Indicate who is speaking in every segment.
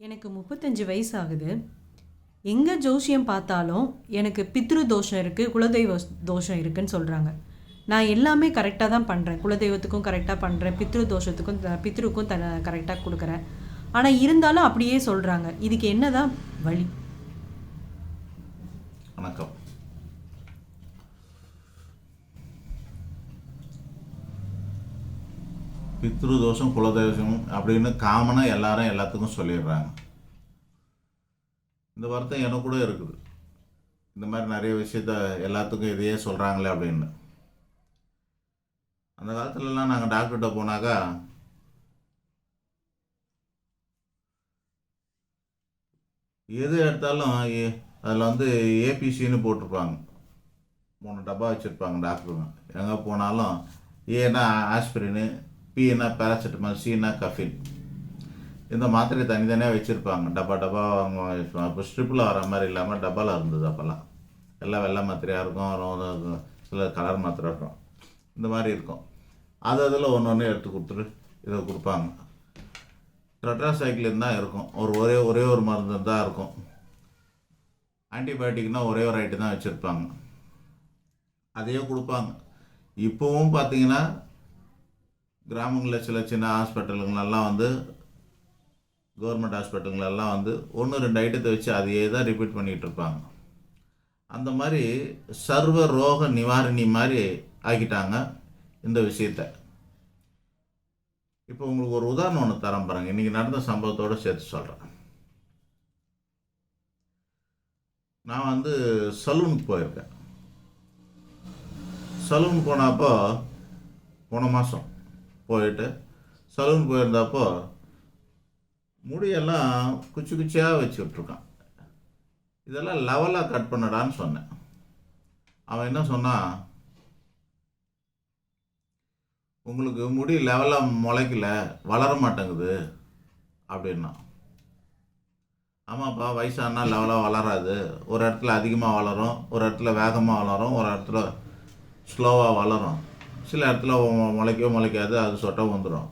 Speaker 1: எனக்கு முப்பத்தஞ்சு வயசு ஆகுது எங்கே ஜோசியம் பார்த்தாலும் எனக்கு பித்ரு தோஷம் இருக்குது குலதெய்வ தோஷம் இருக்குன்னு சொல்கிறாங்க நான் எல்லாமே கரெக்டாக தான் பண்ணுறேன் குலதெய்வத்துக்கும் கரெக்டாக பண்ணுறேன் பித்ரு தோஷத்துக்கும் த- பித்ருக்கும் த கரெக்டாக கொடுக்குறேன். ஆனால் இருந்தாலும் அப்படியே சொல்கிறாங்க இதுக்கு என்ன தான் வழி?
Speaker 2: வணக்கம். பித்ரு தோஷம் குலதோஷம் அப்படின்னு காமனாக எல்லாரும் எல்லாத்துக்கும் சொல்லிடுறாங்க. இந்த வருத்தம் எனக்கு கூட இருக்குது. இந்த மாதிரி நிறைய விஷயத்த எல்லாத்துக்கும் இதையே சொல்கிறாங்களே அப்படின்னு. அந்த காலத்துலலாம் நாங்கள் டாக்டர்கிட்ட போனாக்கா எது எடுத்தாலும் அதில் வந்து ஏபிசின்னு போட்டிருப்பாங்க. மூணு டப்பா வச்சுருப்பாங்க டாக்டருங்க எங்கே போனாலும் ஏன்னா ஆஸ்பிரின்னு பின்னா பேராசிட்டமால் சின்னா கஃபின் இந்த மாத்திரை தனித்தனியாக வச்சுருப்பாங்க. டப்பா டப்பா அவங்க இப்போ ஸ்ட்ரிப்பில் வர மாதிரி இல்லாமல் டப்பாவில் இருந்தது அப்போல்லாம். எல்லாம் வெள்ளை மாத்திரையாக இருக்கும் இருக்கும் சில கலர் மாத்திரை இருக்கும். இந்த மாதிரி இருக்கும். அது அதில் ஒன்று ஒன்று எடுத்து கொடுத்துட்டு இதை கொடுப்பாங்க. ட்ரெட்ராசைக்ளின் தான் இருக்கும். ஒரு ஒரே ஒரே ஒரு மருந்து தான் இருக்கும். ஆன்டிபயோட்டிக்னால் ஒரே ஒரு ஐட்டு தான் வச்சுருப்பாங்க. அதையே கொடுப்பாங்க. இப்போவும் பார்த்தீங்கன்னா கிராமங்களில் சில சின்ன ஹாஸ்பிட்டலுங்களெல்லாம் வந்து கவர்மெண்ட் ஹாஸ்பிட்டலுங்களெல்லாம் வந்து ஒன்று ரெண்டு ஐட்டத்தை வச்சு அதையே தான் ரிப்பீட் பண்ணிகிட்டு இருப்பாங்க. அந்த மாதிரி சர்வ ரோக நிவாரணி மாதிரி ஆக்கிட்டாங்க இந்த விஷயத்தை. இப்போ உங்களுக்கு ஒரு உதாரணம் ஒன்று தரேன் பாருங்க. இன்றைக்கி நடந்த சம்பவத்தோடு சேர்த்து சொல்கிறேன் நான் வந்து சலூனுக்கு போயிருக்கேன். சலூன் போனப்போ போன மாதம் போயிட்டு சலூன் போயிருந்தப்போ முடியெல்லாம் குச்சி குச்சியாக வச்சு விட்ருக்கான் இதெல்லாம் லெவலாக கட் பண்ணடான்னு சொன்னேன். அவன் என்ன சொன்னான் உங்களுக்கு முடி லெவலாக முளைக்கல வளர மாட்டேங்குது அப்படின்னா. ஆமாப்பா வயசானா லெவலாக வளராது. ஒரு இடத்துல அதிகமாக வளரும் ஒரு இடத்துல வேகமாக வளரும் ஒரு இடத்துல ஸ்லோவாக வளரும். சில இடத்துல மு- முளைக்கவே முளைக்காது அது சொட்டம் வந்துடும்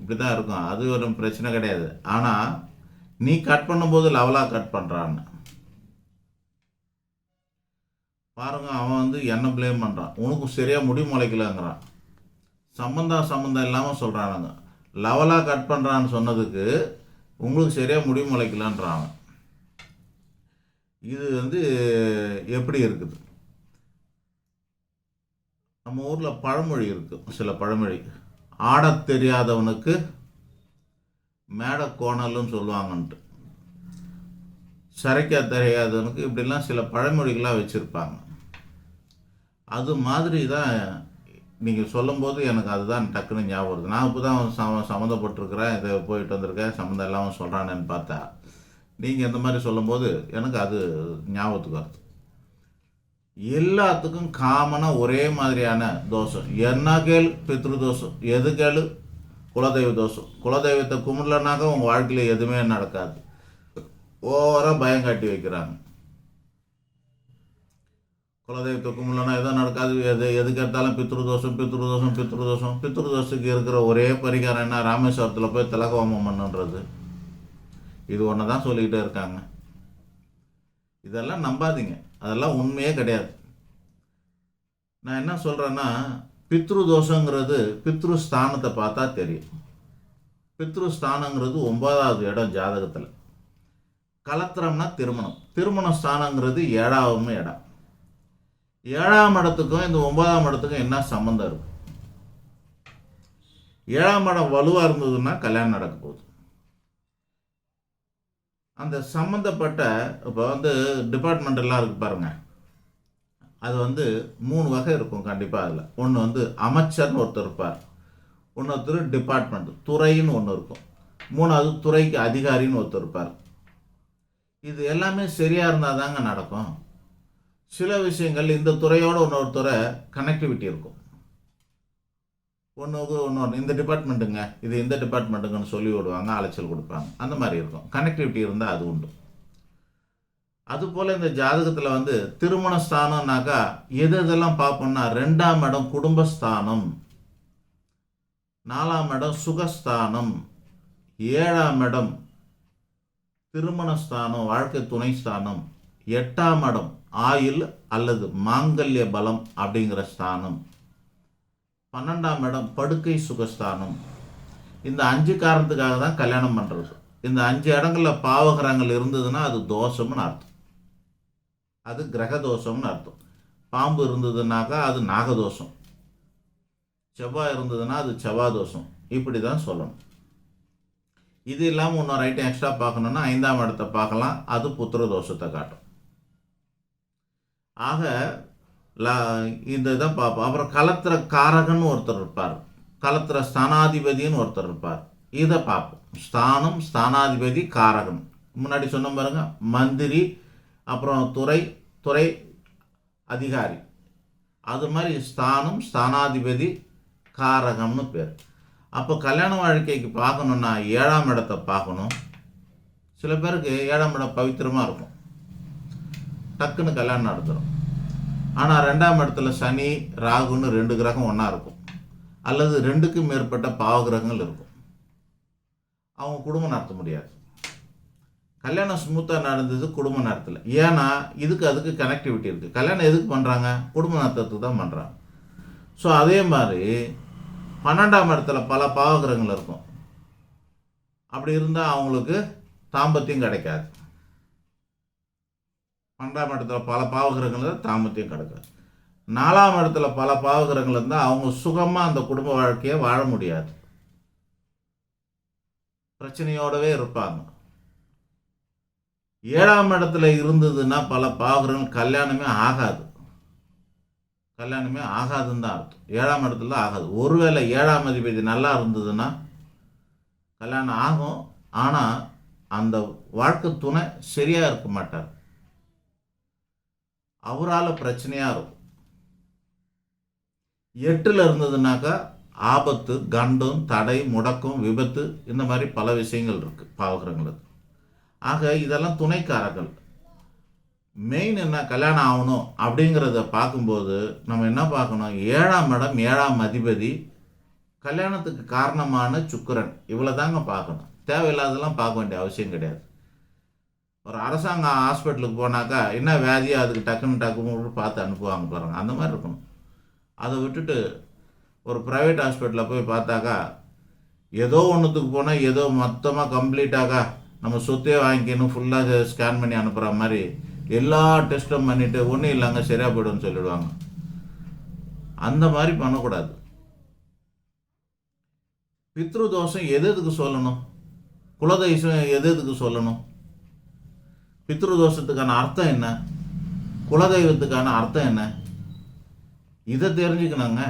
Speaker 2: இப்படி தான் இருக்கும். அது ஒரு பிரச்சனை கிடையாது. ஆனால் நீ கட் பண்ணும்போது லெவலாக கட் பண்ணுறான்னு பாருங்க அவன் வந்து என்ன பிளேம் பண்ணுறான் உனக்கு சரியாக முடி முளைக்கலங்கிறான். சம்மந்தம் சம்மந்தம் இல்லாமல் சொல்கிறானுங்க லெவலாக கட் பண்ணுறான்னு சொன்னதுக்கு உங்களுக்கு சரியாக முடி முளைக்கலான்றான் இது வந்து எப்படி இருக்குது? நம்ம ஊரில் பழமொழி இருக்குது சில பழமொழி. ஆடத் தெரியாதவனுக்கு மேடை கோணலும் சொல்லுவாங்கன்ட்டு. சரைக்க தெரியாதவனுக்கு இப்படிலாம் சில பழமொழிகளாக வச்சுருப்பாங்க. அது மாதிரி தான் நீங்கள் சொல்லும்போது எனக்கு அதுதான் டக்குன்னு ஞாபகம் வருது. நான் இப்போ தான் சம சம்மந்தப்பட்டிருக்கிறேன் இதை போயிட்டு வந்திருக்கேன் சம்மந்தம் இல்லாமல் சொல்கிறானேன்னு பார்த்தா நீங்கள் இந்த மாதிரி சொல்லும்போது எனக்கு அது ஞாபகத்துக்கு வருது. எல்லாத்துக்கும் காமனாக ஒரே மாதிரியான தோஷம். என்ன கேள்? பித்ரு தோஷம். எது கேளு? குலதெய்வ தோஷம். குலதெய்வத்தை கும்பிடலனாக்க உங்கள் வாழ்க்கையில் எதுவுமே நடக்காது. ஓவராக பயம் காட்டி வைக்கிறாங்க. குலதெய்வத்தை கும்பிடலனா எதுவும் நடக்காது. எது எதுக்கு எடுத்தாலும் பித்ரு தோஷம் பித்ரு தோஷம் பித்ரு தோஷம். பித்ரு தோஷத்துக்கு இருக்கிற ஒரே பரிகாரம் என்ன? ராமேஸ்வரத்தில் போய் திலகோமம் பண்ணுன்றது. இது ஒன்று தான் சொல்லிக்கிட்டே இருக்காங்க. இதெல்லாம் நம்பாதீங்க. அதெல்லாம் உண்மையே கிடையாது. நான் என்ன சொல்கிறேன்னா பித்ரு தோஷங்கிறது பித்ரு ஸ்தானத்தை பார்த்தா தெரியும். பித்ரு ஸ்தானங்கிறது ஒன்பதாவது இடம் ஜாதகத்தில். கலத்திரம்னா திருமணம். திருமண ஸ்தானங்கிறது ஏழாவது இடம். ஏழாம் இடத்துக்கும் இந்த ஒன்பதாம் இடத்துக்கும் என்ன சம்மந்தம் இருக்கும் ஏழாம் இடம் வலுவாக இருந்ததுன்னா கல்யாணம் நடக்க போகுது. அந்த சம்மந்தப்பட்ட இப்போ வந்து டிபார்ட்மெண்ட் எல்லாம் இருக்கு பாருங்க. அது வந்து மூணு வகை இருக்கும் கண்டிப்பாக அதில். ஒன்று வந்து அமைச்சர்னு ஒருத்தர் இருப்பார். இன்னொருத்தர் டிபார்ட்மெண்ட் துறைன்னு ஒன்று இருக்கும். மூணாவது துறைக்கு அதிகாரின்னு ஒருத்தர் இருப்பார். இது எல்லாமே சரியாக இருந்தால் தாங்க நடக்கும். சில விஷயங்கள் இந்த துறையோட இன்னொருத்துறை கனெக்டிவிட்டி இருக்கும். ஒன்றுக்கு ஒன்று இந்த டிபார்ட்மெண்ட்டுங்க இது இந்த டிபார்ட்மெண்ட்டுங்கன்னு சொல்லி விடுவாங்க அலைச்சல் கொடுப்பாங்க. அந்த மாதிரி இருக்கும். கனெக்டிவிட்டி இருந்தால் அது உண்டு. அதுபோல் இந்த ஜாதகத்தில் வந்து திருமண ஸ்தானம்னாக்கா எது எதெல்லாம் பார்ப்போம்னா ரெண்டாம் இடம் குடும்பஸ்தானம் நாலாம் இடம் சுகஸ்தானம் ஏழாம் இடம் திருமண ஸ்தானம் வாழ்க்கை துணை ஸ்தானம் எட்டாம் இடம் ஆயுள் அல்லது மாங்கல்ய பலம் அப்படிங்கிற ஸ்தானம். பன்னெண்டாம் இடம் படுக்கை சுகஸ்தானம். இந்த அஞ்சு காரணத்துக்காக தான் கல்யாணம் பண்ணுறது இந்த அஞ்சு இடங்களில் பாவகிரகங்கள் இருந்ததுன்னா அது தோஷம்னு அர்த்தம். அது கிரக தோஷம்னு அர்த்தம். பாம்பு இருந்ததுனாக்கா அது நாகதோஷம் செவ்வாய் இருந்ததுன்னா அது செவ்வாய் தோஷம். இப்படி தான் சொல்லணும். இது இல்லாமல் இன்னொரு ஐட்டம் எக்ஸ்ட்ரா பார்க்கணுன்னா ஐந்தாம் இடத்தை பார்க்கலாம். அது புத்திர தோஷத்தை காட்டும். ஆக லா இந்த இதை பார்ப்போம் அப்புறம் கலத்திர காரகன் ஒருத்தர் இருப்பார். கலத்திர ஸ்தானாதிபதின்னு ஒருத்தர் இருப்பார். இதை பார்ப்போம் ஸ்தானம் ஸ்தானாதிபதி காரகன் முன்னாடி சொன்ன பாருங்க மந்திரி அப்புறம் துறை துறை அதிகாரி. அது மாதிரி ஸ்தானம் ஸ்தானாதிபதி காரகம்னு பேர். அப்போ கல்யாண வாழ்க்கைக்கு பார்க்கணுன்னா ஏழாம் இடத்தை பார்க்கணும். சில பேருக்கு ஏழாம் இடம் பவித்திரமாக இருக்கும். டக்குன்னு கல்யாணம் நடத்துகிறோம் ஆனால் ரெண்டாம் இடத்துல சனி ராகுன்னு ரெண்டு கிரகம் ஒன்றா இருக்கும். அல்லது ரெண்டுக்கும் மேற்பட்ட பாவ கிரகங்கள் இருக்கும். அவங்க குடும்பம் நடத்த முடியாது. கல்யாணம் ஸ்மூத்தாக நடந்தது குடும்பம் நடத்தலை. ஏன்னா இதுக்கு அதுக்கு கனெக்டிவிட்டி இருக்குது கல்யாணம் எதுக்கு பண்ணுறாங்க குடும்ப நடத்துறதுக்கு தான் பண்ணுறாங்க ஸோ அதே மாதிரி பன்னெண்டாம் இடத்துல பல பாவகிரகங்கள் இருக்கும். அப்படி இருந்தால் அவங்களுக்கு தாம்பத்தியம் கிடைக்காது. பன்னெண்டாம் இடத்துல பல பாவகிரகங்கள் இருந்தால் தாம்பத்தியம் நாலாம் இடத்துல பல பாவகிரகங்கள் இருந்தால் அவங்க சுகமாக அந்த குடும்ப வாழ்க்கையை வாழ முடியாது. பிரச்சனையோடவே இருப்பாங்க. ஏழாம் இடத்துல இருந்ததுன்னா பல பாவகிரகங்கள் கல்யாணமே ஆகாது. கல்யாணமே ஆகாதுன்னு தான் அர்த்தம். ஏழாம் இடத்துல தான் ஆகாது. ஒருவேளை ஏழாம் அதிபதி நல்லா இருந்ததுன்னா கல்யாணம் ஆகும். ஆனால் அந்த வாழ்க்கை துணை சரியாக இருக்க மாட்டார். அவரால் பிரச்சனையாக இருக்கும். எட்டில் இருந்ததுனாக்கா ஆபத்து கண்டம் தடை முடக்கம் விபத்து இந்த மாதிரி பல விஷயங்கள் இருக்குது பாவகிரகங்களுக்கு ஆக இதெல்லாம் துணைக்காரர்கள். மெயின் என்ன கல்யாணம் ஆகணும் அப்படிங்கிறத பார்க்கும்போது நம்ம என்ன பார்க்கணும்? ஏழாம் இடம் ஏழாம் அதிபதி கல்யாணத்துக்கு காரணமான சுக்கரன். இவ்வளோ தாங்க பார்க்கணும். தேவையில்லாததெல்லாம் பார்க்க வேண்டிய அவசியம் கிடையாது. ஒரு அரசாங்க ஹாஸ்பிட்டலுக்கு போனாக்கா என்ன வியாதியோ அதுக்கு டக்குன்னு டக்குன்னு பார்த்து அனுப்புவாங்க பாருங்க. அந்த மாதிரி இருக்கணும். அதை விட்டுட்டு ஒரு ப்ரைவேட் ஹாஸ்பிட்டலில் போய் பார்த்தாக்கா ஏதோ ஒன்றுத்துக்கு போனால் ஏதோ மொத்தமாக கம்ப்ளீட்டாக நம்ம சொத்தே வாங்கிக்கணும் ஃபுல்லாக ஸ்கேன் பண்ணி அனுப்புகிற மாதிரி எல்லா டெஸ்ட்டும் பண்ணிவிட்டு ஒன்றும் இல்லைங்க சரியாக போய்டும்னு சொல்லிடுவாங்க. அந்த மாதிரி பண்ணக்கூடாது. பித்ரு தோஷம் எது எதுக்கு சொல்லணும்? குலதெய்வம் எது எதுக்கு சொல்லணும்? பித்ரு தோஷத்துக்கான அர்த்தம் என்ன? குலதெய்வத்துக்கான அர்த்தம் என்ன? இதை தெரிஞ்சுக்கணுங்க.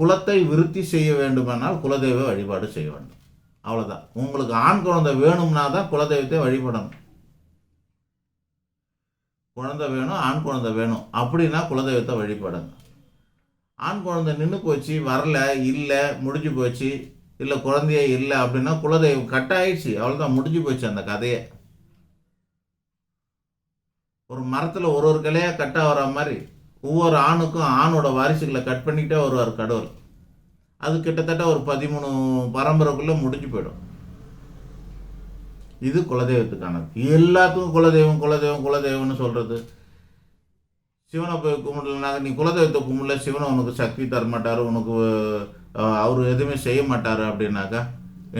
Speaker 2: குலத்தை விருத்தி செய்ய வேண்டுமானால் குலதெய்வ வழிபாடு செய்ய வேண்டும். அவ்வளோதான் உங்களுக்கு ஆண் குழந்தை வேணும்னா தான் குலதெய்வத்தை வழிபடணும். குழந்தை வேணும் ஆண் குழந்தை வேணும். அப்படின்னா குலதெய்வத்தை வழிபடுங்க ஆண் குழந்தை நின்று போச்சு வரல இல்லை முடிஞ்சு போச்சு இல்லை குழந்தையே இல்லை அப்படின்னா குலதெய்வம் கட் ஆயிடுச்சு அவ்வளோதான் முடிஞ்சு போச்சு அந்த கதையை. ஒரு மரத்தில் ஒரு ஒரு கிளையாக கட்டாக வர மாதிரி ஒவ்வொரு ஆணுக்கும் ஆணோட வாரிசுகளை கட் பண்ணிக்கிட்டே வருவார் கடவுள். அது கிட்டத்தட்ட ஒரு பதிமூணு பரம்பரைக்குள்ளே முடிஞ்சு போயிடும். இது குலதெய்வத்துக்கானது எல்லாத்துக்கும் குலதெய்வம் குலதெய்வம் குலதெய்வம்னு சொல்கிறது சிவனை போய் கும்பிடலனாக்க நீ குலதெய்வத்தை கும்பிடல சிவனை உனக்கு சக்தி தரமாட்டார் உனக்கு அவர் எதுவுமே செய்ய மாட்டார் அப்படின்னாக்கா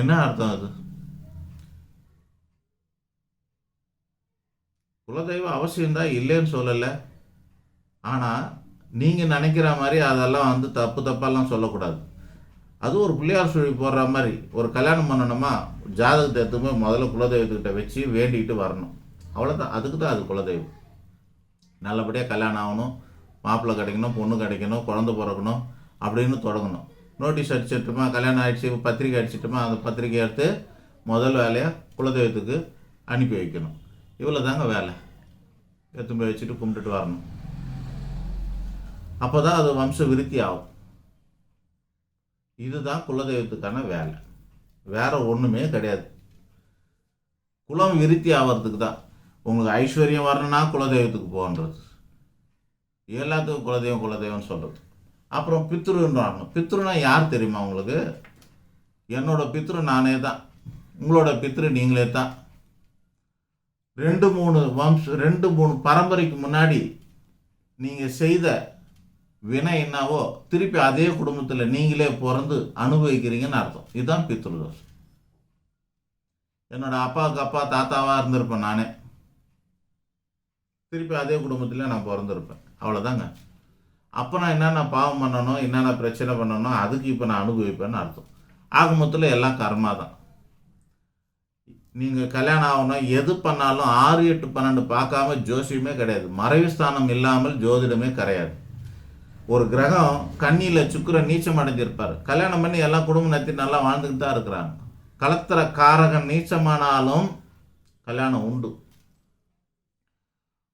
Speaker 2: என்ன அர்த்தம் அது? குலதெய்வம் அவசியம்தான் இல்லைன்னு சொல்லலை. ஆனால் நீங்கள் நினைக்கிற மாதிரி அதெல்லாம் வந்து தப்பு தப்பாலாம் சொல்லக்கூடாது. அது ஒரு பிள்ளையார் சுழி போடுற மாதிரி ஒரு கல்யாணம் பண்ணணுமா ஜாதகத்தை எடுத்து முதல்ல குலதெய்வத்துக்கிட்ட வச்சு வேண்டிக்கிட்டு வரணும். அவ்வளோதான் அதுக்கு தான் அது குலதெய்வம். நல்லபடியாக கல்யாணம் ஆகணும் மாப்பிள்ளை கிடைக்கணும் பொண்ணு கிடைக்கணும் குழந்தை பிறக்கணும் அப்படின்னு தொடங்கணும். நோட்டீஸ் அடிச்சிட்டுமா கல்யாணம் ஆகிடுச்சி பத்திரிக்கை அடிச்சிட்டுமா அந்த பத்திரிக்கை எடுத்து முதல் வேலையாக குலதெய்வத்துக்கு அனுப்பி வைக்கணும். இவ்வளோ தாங்க வேலை. எடுத்து போய் வச்சுட்டு கும்பிட்டுட்டு வரணும். அப்போ தான் அது வம்ச விருத்தி ஆகும். இதுதான் குலதெய்வத்துக்கான வேலை. வேற ஒன்றுமே கிடையாது. குலம் விருத்தி ஆகிறதுக்கு தான். உங்களுக்கு ஐஸ்வர்யம் வரணும்னா குலதெய்வத்துக்கு போகன்றது. எல்லாத்துக்கும் குலதெய்வம் குலதெய்வம்னு சொல்கிறது அப்புறம் பித்ருன்றாங்க பித்ருனா யார் தெரியுமா உங்களுக்கு? என்னோட பித்ரு நானே தான். உங்களோட பித்ரு நீங்களே தான். ரெண்டு மூணு வம்ச ரெண்டு மூணு பரம்பரைக்கு முன்னாடி நீங்கள் செய்த வினை என்னவோ திருப்பி அதே குடும்பத்தில் நீங்களே பிறந்து அனுபவிக்கிறீங்கன்னு அர்த்தம். இதுதான் பித்ருதோஷம் என்னோட அப்பாவுக்கு அப்பா தாத்தாவாக இருந்திருப்பேன் நானே. திருப்பி அதே குடும்பத்தில் நான் பிறந்திருப்பேன். அவ்வளோதாங்க அப்போ நான் என்னென்ன பாவம் பண்ணணும் என்னென்ன பிரச்சனை பண்ணணும் அதுக்கு இப்போ நான் அனுபவிப்பேன்னு அர்த்தம். ஆக மொத்தத்தில் எல்லாம் கர்மா தான் நீங்கள் கல்யாணம் ஆகணும் எது பண்ணாலும் ஆறு எட்டு பன்னெண்டு பார்க்காம ஜோசியமே கிடையாது. மறைவு ஸ்தானம் இல்லாமல் ஜோதிடமே கிடையாது. ஒரு கிரகம் கண்ணியில் சுக்கிரன் நீச்சம் அடைஞ்சிருப்பார். கல்யாணம் பண்ணி எல்லா குடும்பம் நடத்தி நல்லா வாழ்ந்துக்கிட்டு தான் இருக்கிறாங்க. கலத்திர காரகன் நீச்சமானாலும் கல்யாணம் உண்டு.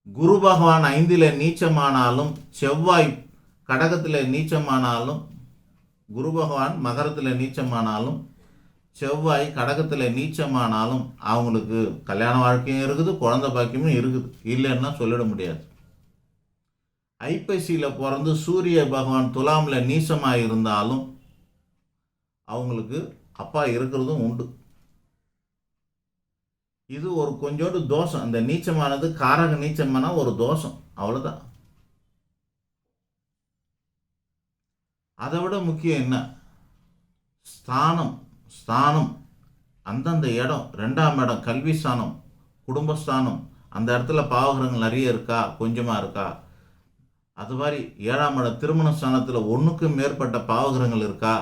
Speaker 2: குரு பகவான் ஐந்தில் நீச்சமானாலும் செவ்வாய் கடகத்தில் நீச்சமானாலும் குரு பகவான் மகரத்தில் நீச்சமானாலும் செவ்வாய் கடகத்தில் நீச்சமானாலும் அவங்களுக்கு கல்யாண வாழ்க்கையும் இருக்குது குழந்த பாக்கியமும் இருக்குது. இல்லைன்னா சொல்லிட முடியாது. ஐப்பசியில் பிறந்து சூரிய பகவான் துலாமில் நீச்சமாக இருந்தாலும் அவங்களுக்கு அப்பா இருக்கிறதும் உண்டு. இது ஒரு கொஞ்சோண்டு தோஷம். அந்த நீச்சமானது காரக நீச்சமானா ஒரு தோஷம். அவ்வளோதான் அதை விட முக்கியம் என்ன? ஸ்தானம். ஸ்தானம் அந்தந்த இடம் ரெண்டாம் இடம் கல்வி ஸ்தானம் குடும்பஸ்தானம் அந்த இடத்துல பாவகிரகங்கள் நிறைய இருக்கா கொஞ்சமாக இருக்கா? அது மாதிரி ஏழாம் இடம் திருமண ஸ்தானத்தில் ஒன்றுக்கு மேற்பட்ட பாவகிரகங்கள் இருக்கா?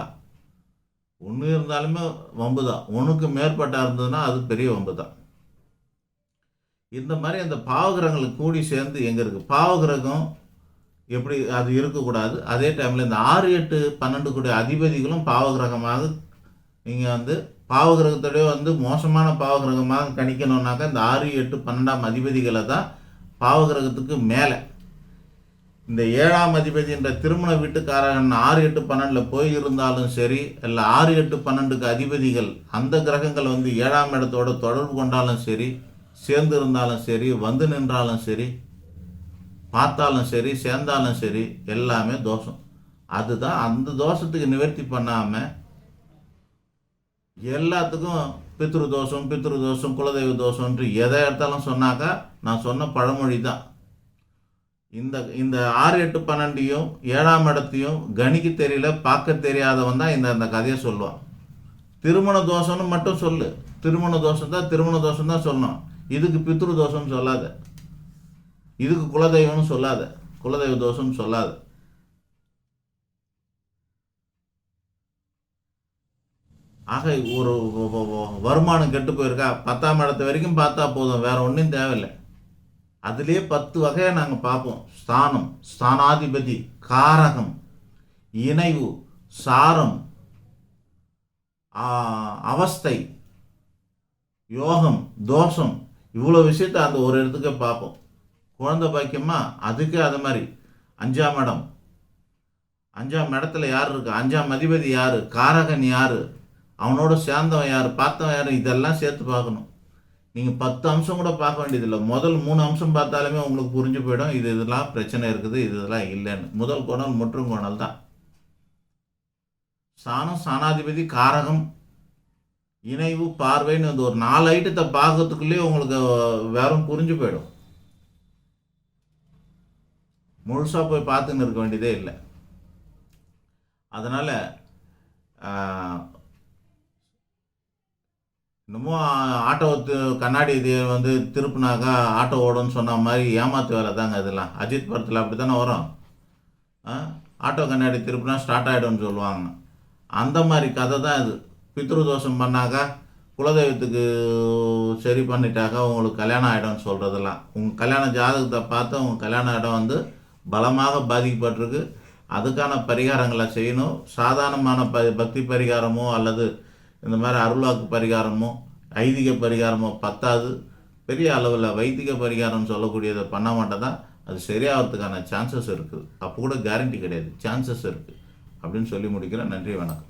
Speaker 2: ஒன்று இருந்தாலுமே வம்பு தான் ஒன்றுக்கு மேற்பட்ட இருந்ததுன்னா அது பெரிய வம்பு தான் இந்த மாதிரி அந்த பாவகிரகங்கள் கூடி சேர்ந்து எங்கே இருக்குது பாவகிரகம் எப்படி அது இருக்கக்கூடாது? அதே டைமில் இந்த ஆறு எட்டு பன்னெண்டு கூடிய அதிபதிகளும் பாவகிரகமாக நீங்கள் வந்து பாவகிரகத்தோடய வந்து மோசமான பாவகிரகமாக கணிக்கணுன்னாக்கா இந்த ஆறு எட்டு பன்னெண்டாம் அதிபதிகளை தான் பாவகிரகத்துக்கு மேலே. இந்த ஏழாம் அதிபதி என்ற திருமண வீட்டுக்காரன் ஆறு எட்டு பன்னெண்டில் போய் இருந்தாலும் சரி இல்லை ஆறு எட்டு பன்னெண்டுக்கு அதிபதிகள் அந்த கிரகங்கள் வந்து ஏழாம் இடத்தோட தொடர்பு கொண்டாலும் சரி சேர்ந்து இருந்தாலும் சரி வந்து நின்றாலும் சரி பார்த்தாலும் சரி சேர்ந்தாலும் சரி எல்லாமே தோஷம். அதுதான் அந்த தோஷத்துக்கு நிவர்த்தி பண்ணாமல் எல்லாத்துக்கும் பித்ரு தோஷம் பித்ரு தோஷம் குலதெய்வ தோஷம்ன்ட்டு எதை எடுத்தாலும் சொன்னாக்கா நான் சொன்ன பழமொழி தான். இந்த இந்த ஆறு எட்டு பன்னெண்டையும் ஏழாம் இடத்தையும் கணிக்க தெரியல பார்க்க தெரியாதவன் தான் இந்த அந்த கதையை சொல்லுவான். திருமண தோஷம்னு மட்டும் சொல்லு. திருமண தோஷம் தான் திருமண தோஷம் தான் சொல்லணும். இதுக்கு பித்ரு தோஷம்னு சொல்லாத. இதுக்கு குலதெய்வம்னு சொல்லாத. குலதெய்வ தோஷம்னு சொல்லாத. ஆக ஒரு வருமானம் கெட்டு போயிருக்கா? பத்தாம் இடத்து வரைக்கும் பார்த்தா போதும். வேற ஒன்றும் தேவையில்லை. அதுலேயே பத்து வகையை நாங்கள் பார்ப்போம். ஸ்தானம் ஸ்தானாதிபதி காரகம் இணைவு சாரம் அவஸ்தை யோகம் தோஷம். இவ்வளோ விஷயத்த அந்த ஒரு இடத்துக்கே பார்ப்போம். குழந்தை பாக்கியமா? அதுக்கே அது மாதிரி. அஞ்சாம் இடம். அஞ்சாம் இடத்துல யார் இருக்கு? அஞ்சாம் அதிபதி யார்? காரகன் யார்? அவனோட சேர்ந்தவன் யார் பார்த்தவன் யார் இதெல்லாம் சேர்த்து பார்க்கணும். நீங்கள் பத்து அம்சம் கூட பார்க்க வேண்டியதில்லை. முதல் மூணு அம்சம் பார்த்தாலுமே உங்களுக்கு புரிஞ்சு போயிடும். இது இதெல்லாம் பிரச்சனை இருக்குது இது இதெல்லாம் இல்லைன்னு. முதல் கோணல் முற்றும் கோணல் தான். சாணம் சாணாதிபதி காரகம் இணைவு பார்வைன்னு இந்த ஒரு நாலு ஐட்டத்தை பார்க்கறதுக்குள்ளேயே உங்களுக்கு வேறும் புரிஞ்சு போயிடும். முழுசாக போய் பார்த்துன்னு இருக்க வேண்டியதே இல்லை. அதனால் இன்னமும் ஆட்டோ கண்ணாடி இது வந்து திருப்புனாக்கா ஆட்டோ ஓடும்னு சொன்ன மாதிரி ஏமாத்து வேலை தாங்க இதெல்லாம். அஜித் படத்தில் அப்படி தானே வரும்? ஆ? ஆட்டோ கண்ணாடி திருப்புனா ஸ்டார்ட் ஆகிடும்னு சொல்லுவாங்க. அந்த மாதிரி கதை தான் இது. பித்ரு தோஷம் பண்ணாக்கா குலதெய்வத்துக்கு சரி பண்ணிட்டாக்கா உங்களுக்கு கல்யாணம் ஆகிடும்னு சொல்கிறதெல்லாம் உங்கள் கல்யாண ஜாதகத்தை பார்த்து உங்கள் கல்யாண இடம் வந்து பலமாக பாதிக்கப்பட்டிருக்கு. அதுக்கான பரிகாரங்களை செய்யணும். சாதாரணமான ப பக்தி பரிகாரமோ அல்லது இந்த மாதிரி அருள்வாக்கு பரிகாரமோ ஐதீக பரிகாரமோ பத்தாது. பெரிய அளவில் வைத்திக பரிகாரம் சொல்லக்கூடியதை பண்ண மாட்டேன் தான் அது சரியாகிறதுக்கான சான்சஸ் இருக்குது. அப்போ கூட கேரண்டி கிடையாது. சான்சஸ் இருக்குது அப்படின்னு சொல்லி முடிக்கிறேன். நன்றி வணக்கம்.